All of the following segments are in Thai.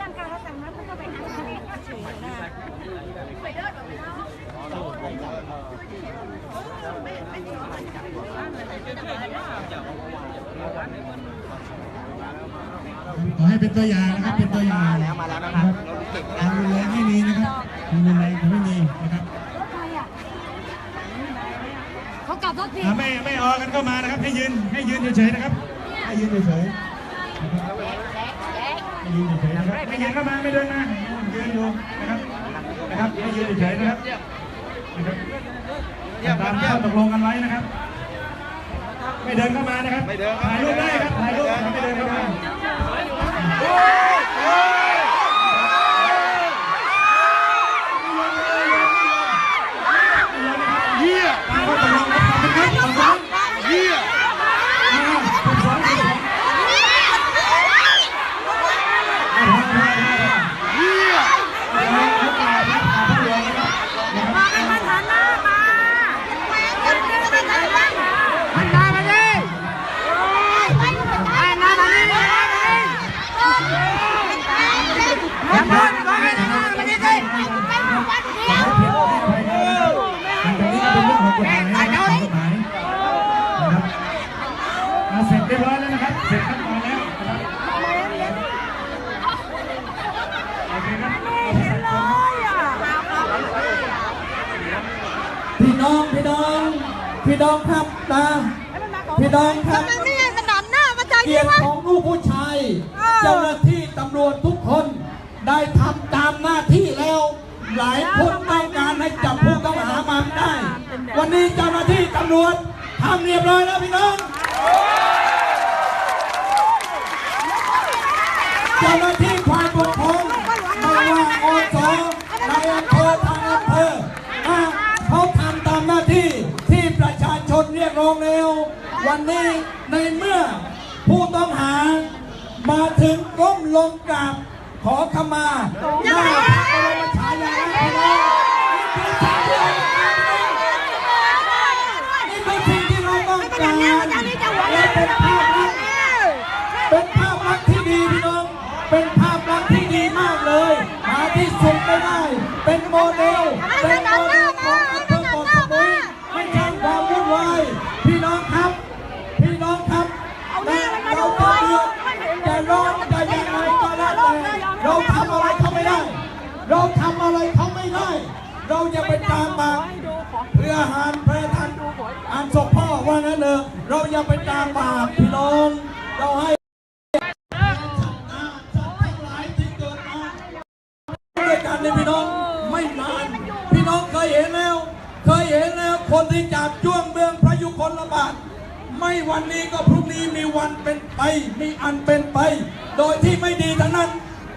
ร่างกายเขาแต่งนั้นมันก็ไปหาเฉยนะขอให้เป็นตัวอย่างนะครับ เป็นตัวอย่างแล้วมาแล้วนะครับรถเก่งความรุนแรงไม่มีนะครับความรุนแรงจะไม่มีนะครับรถใครอะเขากลับรถผิดอ่าไม่ไม่ออกกันก็มานะครับ ให้ยืนให้ยืนเฉยๆนะครับให้ ยืนเฉยๆนะครับให้ยืนเฉยๆนะครับไม่ยืนเข้ามาไม่เดินมายืนอยู่นะครับนะครับให้ยืนเฉยๆนะครับนะครับตามข้อตกลงกันไว้นะครับ ไม่เดินเข้ามานะครับถ่ายรูปได้ครับถ่ายรูปไม่เดินเข้ามา เสร็จเรียบร้อยแล้วนะครับ เสร็จขั้นตอนแล้วนะครับโอเคครับเอาไปใส่กล่องครับพี่น้องพี่น้อง พี่น้องครับนะพี่น้องครับ ทำไมไม่ให้สนามหน้ามาใจเกีดียรติวะของลูกผู้ชาย เออ เจ้าหน้าที่ตำรวจทุกคนได้ทำตามหน้าที่แล้ว หลายคนต้องการให้จับผู้ต้องหามาไม่ได้ วันนี้เจ้าหน้าที่ตำรวจทำเรียบร้อยแล้วพี่น้อง วันนี้ในเมื่อผู้ต้องหา มาถึงก้มลงกราบขอขมาหน้าพระบรม ที่จับจ้วงเมืองพระยุคลบาท ไม่วันนี้ก็พรุ่งนี้มีวันเป็นไป มีอันเป็นไป โดยที่ไม่ดีทั้งนั้น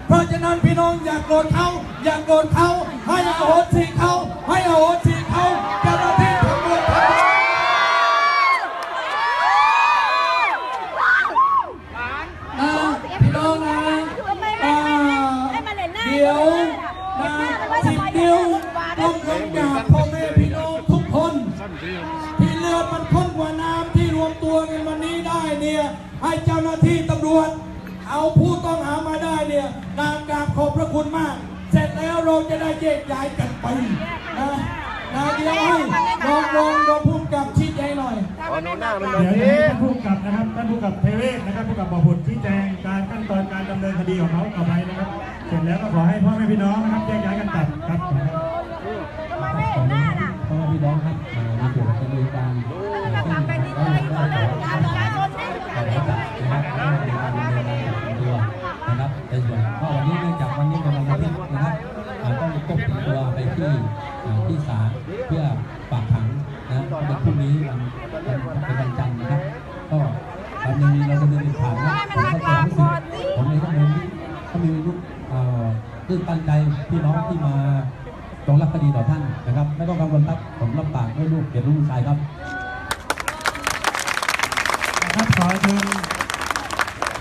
เพราะฉะนั้นพี่น้องอยากโกรธเขาอยากโกรธเขาให้อโหสิเขาให้อโหสิเขาเจ้าหน้าที่ตำรวจทั้งหลายนะพี่น้องนะอ่าเดี๋ยวนะสิบนิ้วต้องลงกราบพ่อแม่ อบพระคุณมาก เสร็จแล้วเราจะได้แยกย้ายกันไปนะนะเดี๋ยวให้รองรองรองผู้กำกับชี้แจงหน่อยอ๋อโน่นหน้ามันโดเดี๋นยวจะทีให้ท่านผู้กำกับนะครับท่านผู้กำกับเทเวศนะครับผู้กำกับบ่อผุดชี้แจงการขั้นตอนการดำเนินคดีของเขาต่อไปนะครับ เสร็จแล้วก็ขอให้พ่อแม่พี่น้องนะครับแยกย้ายกันกลับครับพ่อแม่พี่น้องครับอ่าในส่วนของดำเนินการ ปันใจพี่น้องที่มาจงรับคดีต่อท่านนะครับ ไม่ต้องกังวลครับผมรับปากด้ลูกเกียรติลูกชายครับครับขอเชิญ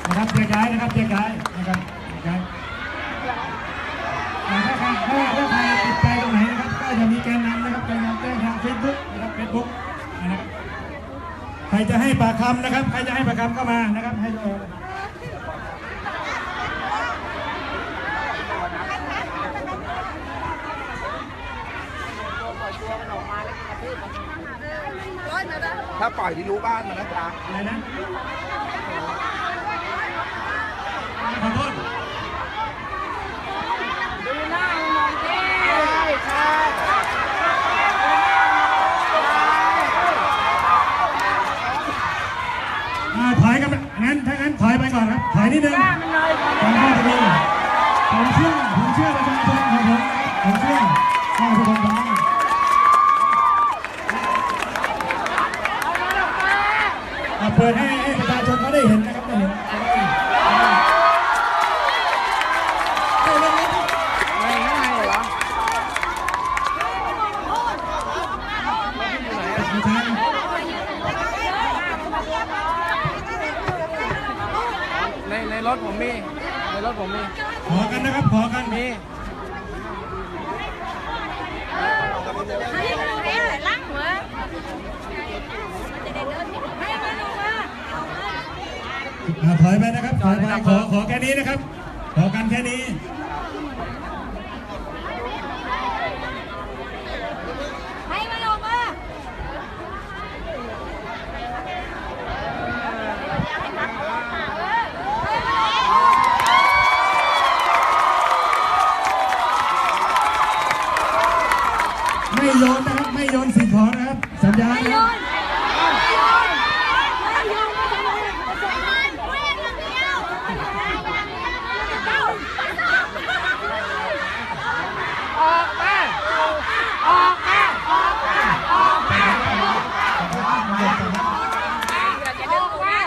นะครับแยกย้ายนะครับแยกย้ายนะครับแยกย้ายถ้าใครถ้าใครติดใจตรงไหนนะครับก็จะมีแกนนำนะครับแกนนำแจ้งทางเฟซบุ๊กนะครับเฟซบุ๊กนะครับใครจะให้ปากคำนะครับ ใครจะให้ปากคำก็มานะครับให้เออ ถ้าปล่อยที่รู้บ้านมันนะจ๊ะอะไรนะขอโทษดูหน้าหน่อยสิใช่อ่าถอยกันไปงั้นถ้างั้นถอยไปก่อนครับ ถอยนิดนึงหน้ามันเลยก่อนผมเข้าไปดูผมเชื่อผมเชื่อประชาชนของผมนะครับผมเชื่อว่าทุกคนทำได้อะ เปิดให้ประชาชนเขาได้เห็นนะครับได้เห็นเขาได้เห็นไม่ง่ายเหรอในในรถผมมี ในรถผมมี ขอกันนะครับ ขอกันมี ล้างหัวให้มาดูว่า อ่าถอยไปนะครับถอยไปขอขอแค่นี้นะครับ ขอกันแค่นี้ให้มาลงมาไม่โยนนะครับ ไม่โยนสิ่งของนะครับ สัญญาณไม่นะโยครับ นไม่โยนไม่โยนไม่โยนไม่โยนอย่างเดียวออกมาออกมาออกมาออกมาจะดึงไว้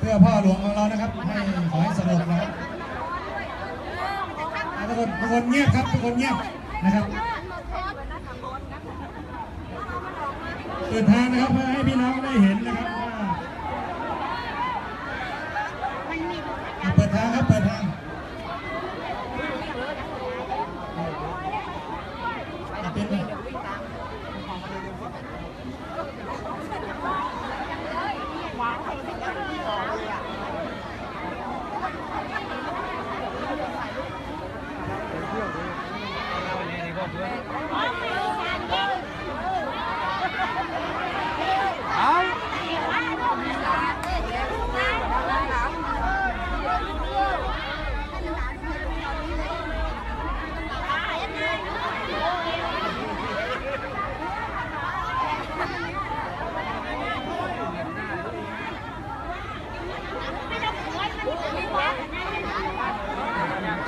เพื่อพ่อหลวงของเรานะครับให้ขอให้สนุกนะครับอ่าทุกคนทุกคนเงียบครับทุกคนเงียบนะครับเปิดทางนะครับเพื่อให้พี่น้องได้เห็นนะครับว่าอะเปิดทางครับ เปิดทางอะเป็นไง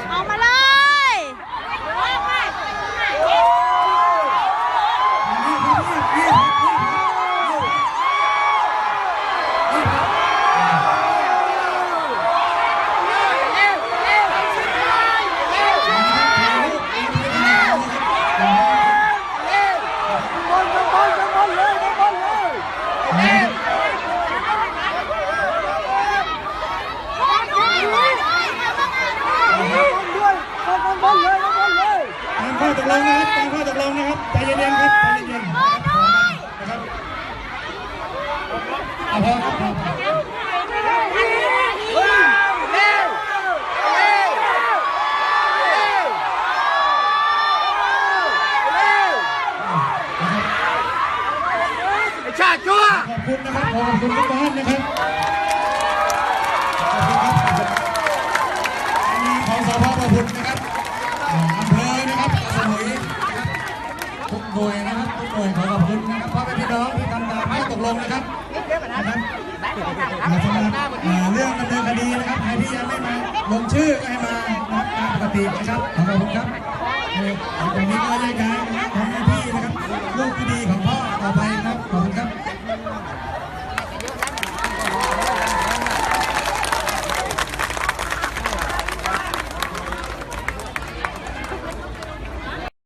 เอามาเลย ตามข้อตกลง นะครับตามข้อตกลงนะครับใจเย็นๆครับใจเย็นๆนะครับเอาพอครับพอพอนะครับไอชาติชั่วขอบคุณนะครับขอบคุณทุกท่านนะครับ ลงชื่อให้มาตามปกตินะครับขอบคุณครับตอนนี้ก็ได้ย้ายทำหน้าที่นะครับลูกที่ดีของพ่อต่อไปนะ